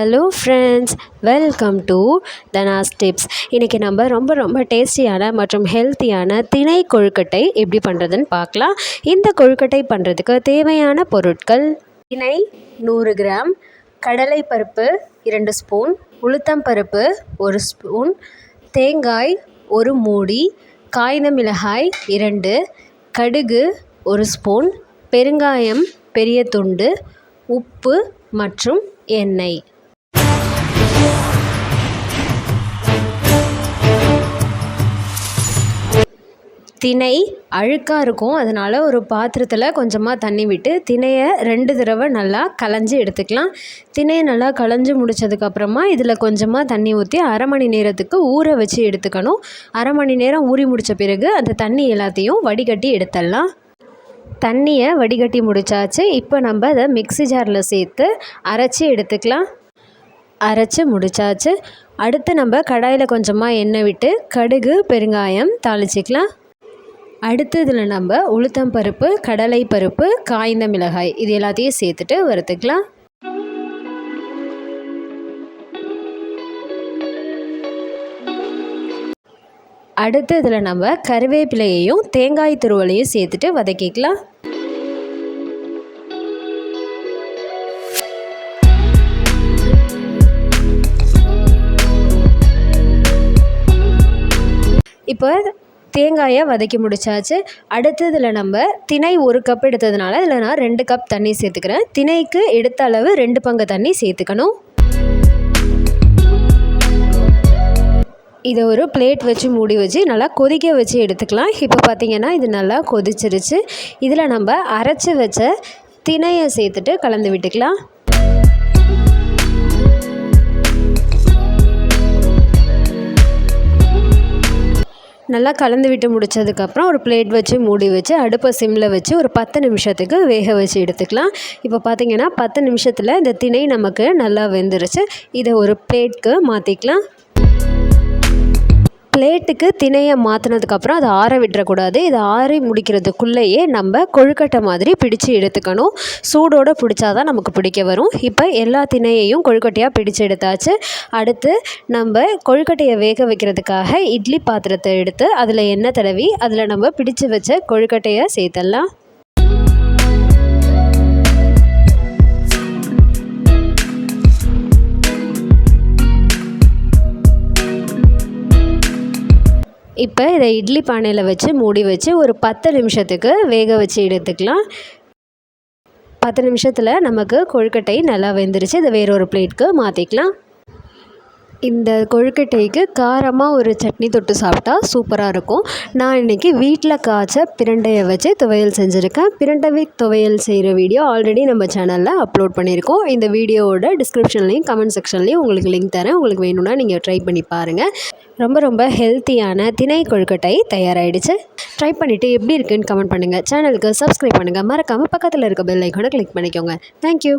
Hello friends welcome to Dhanas tips இன்றைக்கி நம்ம ரொம்ப ரொம்ப டேஸ்டியான மற்றும் ஹெல்த்தியான திணை கொழுக்கட்டை எப்படி பண்ணுறதுன்னு பார்க்கலாம். இந்த கொழுக்கட்டை பண்ணுறதுக்கு தேவையான பொருட்கள் திணை நூறு கிராம் கடலைப்பருப்பு இரண்டு ஸ்பூன் உளுத்தம்பருப்பு ஒரு ஸ்பூன் தேங்காய் ஒரு மூடி காய்ந்த மிளகாய் இரண்டு கடுகு ஒரு ஸ்பூன் பெருங்காயம் பெரிய துண்டு உப்பு மற்றும் எண்ணெய். திணை அழுக்காக இருக்கும். அதனால் ஒரு பாத்திரத்தில் கொஞ்சமாக தண்ணி விட்டு திணையை ரெண்டு தடவை நல்லா களைஞ்சி எடுத்துக்கலாம். திணையை நல்லா களைஞ்சி முடித்ததுக்கப்புறமா இதில் கொஞ்சமாக தண்ணி ஊற்றி அரை மணி நேரத்துக்கு ஊற வச்சு எடுத்துக்கணும். அரை மணி நேரம் ஊறி முடித்த பிறகு அந்த தண்ணி எல்லாத்தையும் வடிகட்டி எடுத்துடலாம். தண்ணியை வடிகட்டி முடித்தாச்சு இப்போ நம்ம அதை மிக்ஸி ஜாரில் சேர்த்து அரைச்சி எடுத்துக்கலாம். அரைச்சி முடித்தாச்சு அடுத்து நம்ம கடாயில் கொஞ்சமாக எண்ணெய் விட்டு கடுகு பெருங்காயம் தாளிச்சிக்கலாம். அடுத்ததில் நம்ம உளுத்தம் பருப்பு கடலை பருப்பு காய்ந்த மிளகாய் இது எல்லாத்தையும் சேர்த்துட்டு வறுத்துக்கலாம். அடுத்து இதில் நம்ம கருவேப்பிலையையும் தேங்காய் துருவலையும் சேர்த்துட்டு வதக்கிக்கலாம். இப்போ தேங்காயை வதக்கி முடிச்சாச்சு. அடுத்து இதில் நம்ம திணை ஒரு கப் எடுத்ததுனால இதில் நான் ரெண்டு கப் தண்ணி சேர்த்துக்கிறேன். திணைக்கு எடுத்த அளவு ரெண்டு பங்கு தண்ணி சேர்த்துக்கணும். இதை ஒரு பிளேட் வச்சு மூடி வச்சு நல்லா கொதிக்க வச்சு எடுத்துக்கலாம். இப்போ பார்த்திங்கன்னா இது நல்லா கொதிச்சிருச்சு. இதில் நம்ம அரைச்சி வச்ச திணையை சேர்த்துட்டு கலந்து விட்டுக்கலாம். நல்லா கலந்து விட்டு முடித்ததுக்கப்புறம் ஒரு பிளேட் வச்சு மூடி வச்சு அடுப்பை சிம்மில் வச்சு ஒரு பத்து நிமிஷத்துக்கு வேக வச்சு எடுத்துக்கலாம். இப்போ பார்த்திங்கன்னா பத்து நிமிஷத்தில் இந்த திணை நமக்கு நல்லா வெந்துருச்சு. இதை ஒரு பிளேட்க்கு மாற்றிக்கலாம் பிளேட்டுக்கு திணையை மாற்றினதுக்கப்புறம் அதை ஆற விட்டுறக்கூடாது. இதை ஆறி முடிக்கிறதுக்குள்ளேயே நம்ம கொழுக்கட்டை மாதிரி பிடிச்சு எடுத்துக்கணும். சூடோடு பிடிச்சா தான் நமக்கு பிடிக்க வரும். இப்போ எல்லா திணையையும் கொழுக்கட்டையாக பிடிச்சு எடுத்தாச்சு. அடுத்து நம்ம கொழுக்கட்டையை வேக வைக்கிறதுக்காக இட்லி பாத்திரத்தை எடுத்து அதில் எண்ணெய் தடவி அதில் நம்ம பிடிச்சு வச்ச கொழுக்கட்டையை சேர்த்துடலாம். இப்போ இதை இட்லி பானையில் வச்சு மூடி வச்சு ஒரு பத்து நிமிஷத்துக்கு வேக வச்சு எடுத்துக்கலாம். பத்து நிமிஷத்தில் நமக்கு கொழுக்கட்டை நல்லா வெந்துருச்சு. இதை வேறொரு பிளேட்க்கு மாற்றிக்கலாம் இந்த கொழுக்கட்டைக்கு காரமாக ஒரு சட்னி தொட்டு சாப்பிட்டா சூப்பராக இருக்கும். நான் இன்றைக்கி வீட்டில் காய்ச்ச பிரண்டையை வச்சு துவையல் செஞ்சுருக்கேன். பிரண்டை துவையல் செய்கிற வீடியோ ஆல்ரெடி நம்ம சேனலில் அப்லோட் பண்ணியிருக்கோம். இந்த வீடியோவோட டிஸ்கிரிப்ஷன்லேயும் கமெண்ட் செக்ஷன்லேயும் உங்களுக்கு லிங்க் தரேன். உங்களுக்கு வேணும்னா நீங்கள் ட்ரை பண்ணி பாருங்கள் ரொம்ப ரொம்ப ஹெல்த்தியான திணை கொழுக்கட்டை தயாராகிடுச்சு ட்ரை பண்ணிவிட்டு எப்படி இருக்குன்னு கமெண்ட் பண்ணுங்கள் சேனலுக்கு சப்ஸ்கிரைப் பண்ணுங்கள் மறக்காமல் பக்கத்தில் இருக்க பெல் ஐக்கானை கிளிக் பண்ணிக்கோங்க. தேங்க்யூ